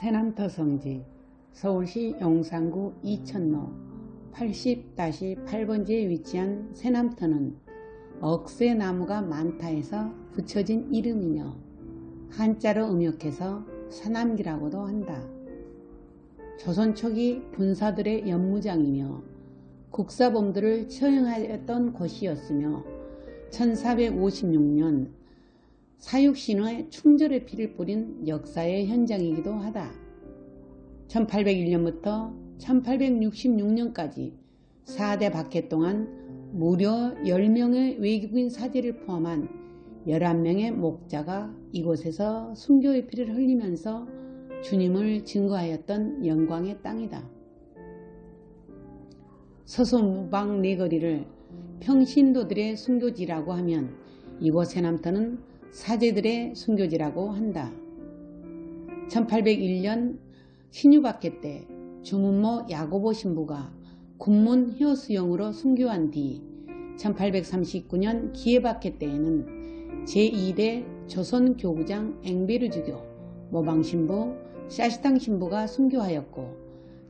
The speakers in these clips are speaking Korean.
세남터 성지 서울시 용산구 이천로 80-8번지에 위치한 세남터는 억새나무가 많다 해서 붙여진 이름이며 한자로 음역해서 사남기라고도 한다. 조선 초기 군사들의 연무장이며 국사범들을 처형하였던 곳이었으며 1456년 사육신화에 충절의 피를 뿌린 역사의 현장이기도 하다. 1801년부터 1866년까지 4대 박해 동안 무려 10명의 외국인 사제를 포함한 11명의 목자가 이곳에서 순교의 피를 흘리면서 주님을 증거하였던 영광의 땅이다. 서소무방 네거리를 평신도들의 순교지라고 하면 이곳 세남터는 사제들의 순교지라고 한다. 1801년 신유박해 때 주문모 야고보 신부가 군문 효수용으로 순교한 뒤 1839년 기해박해 때에는 제2대 조선교구장 앵베르 주교 모방신부 샤시탕 신부가 순교하였고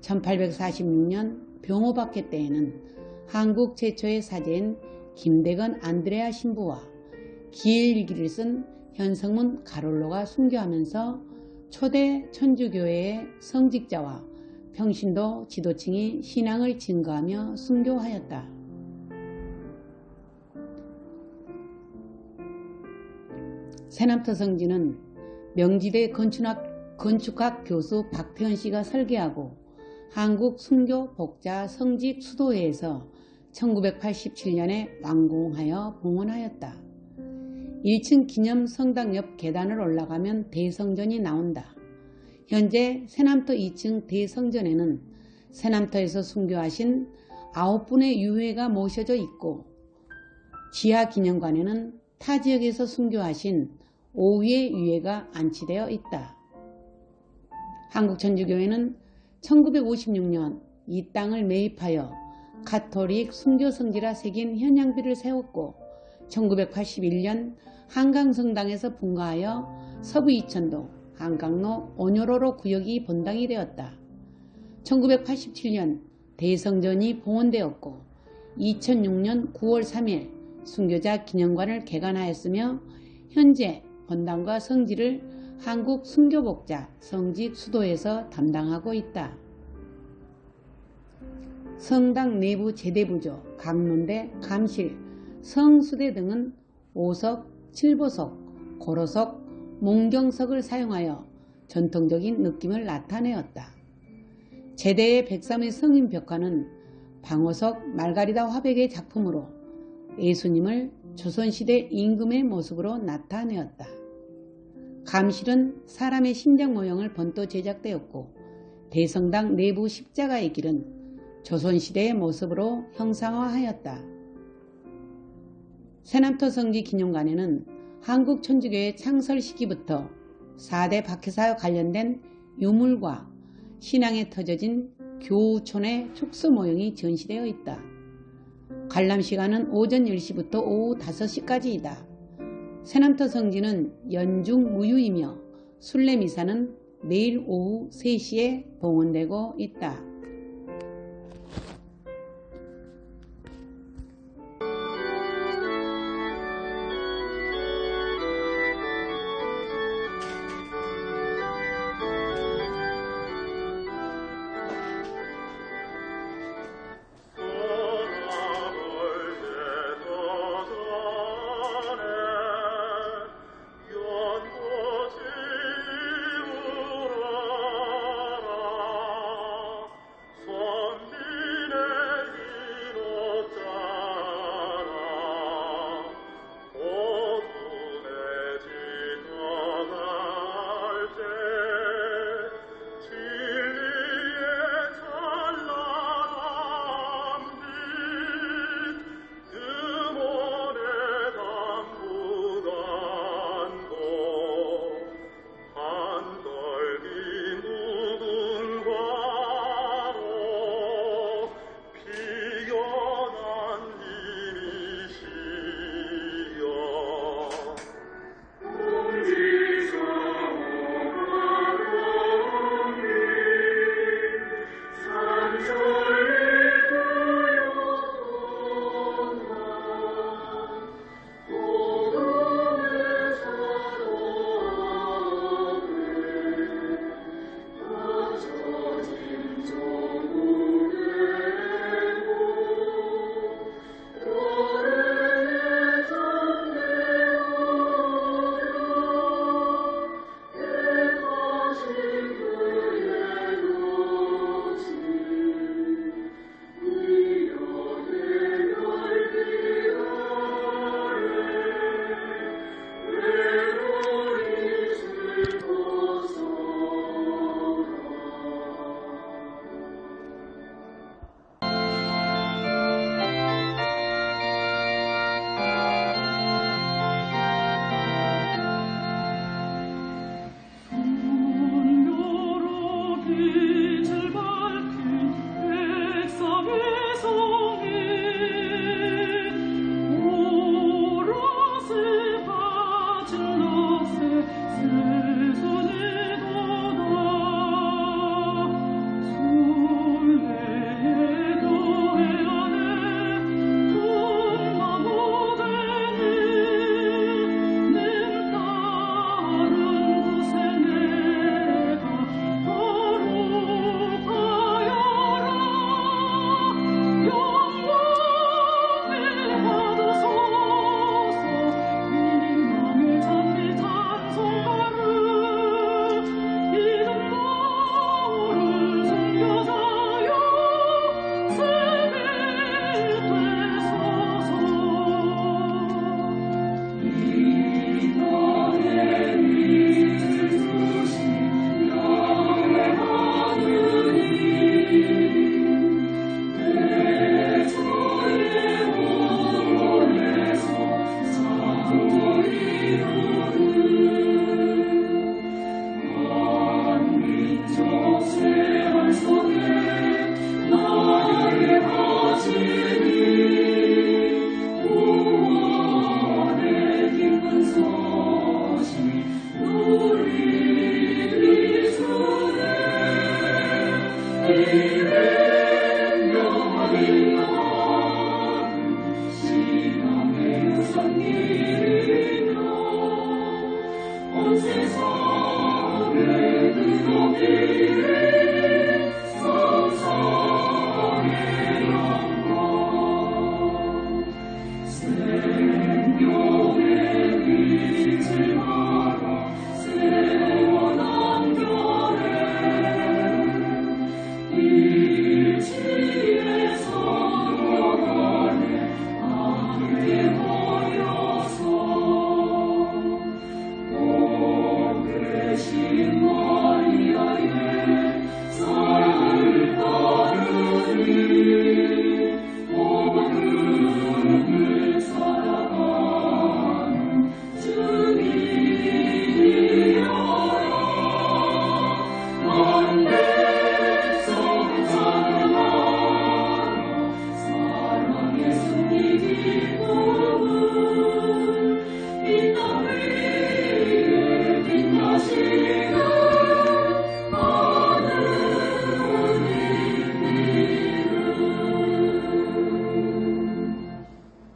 1846년 병호박해 때에는 한국 최초의 사제인 김대건 안드레아 신부와 기일기를 쓴 현성문 가롤로가 순교하면서 초대 천주교회의 성직자와 평신도 지도층이 신앙을 증거하며 순교하였다. 세남터 성지는 명지대 건축학, 건축학 교수 박태현 씨가 설계하고 한국 순교 복자 성직 수도회에서 1987년에 완공하여 봉헌하였다. 1층 기념 성당 옆 계단을 올라가면 대성전이 나온다. 현재 세남터 2층 대성전에는 세남터에서 순교하신 9분의 유해가 모셔져 있고 지하 기념관에는 타 지역에서 순교하신 5위의 유해가 안치되어 있다. 한국천주교회는 1956년 이 땅을 매입하여 가톨릭 순교성지라 새긴 현양비를 세웠고 1981년 한강성당에서 분가하여 서부 이천동 한강로 온요로로 구역이 본당이 되었다. 1987년 대성전이 봉헌되었고 2006년 9월 3일 순교자 기념관을 개관하였으며 현재 본당과 성지를 한국 순교복자 성직 수도에서 담당하고 있다. 성당 내부 제대부조, 강론대, 감실, 성수대 등은 5석, 7보석, 고로석, 몽경석을 사용하여 전통적인 느낌을 나타내었다. 제대의 백삼의 성인 벽화는 방호석 말가리다 화백의 작품으로 예수님을 조선시대 임금의 모습으로 나타내었다. 감실은 사람의 심장 모형을 번또 제작되었고 대성당 내부 십자가의 길은 조선시대의 모습으로 형상화하였다. 세남터 성지 기념관에는 한국 천주교의 창설 시기부터 4대 박해사와 관련된 유물과 신앙에 터져진 교우촌의 축소 모형이 전시되어 있다. 관람 시간은 오전 10시부터 오후 5시까지이다. 세남터 성지는 연중 무휴이며 순례미사는 매일 오후 3시에 봉헌되고 있다. you.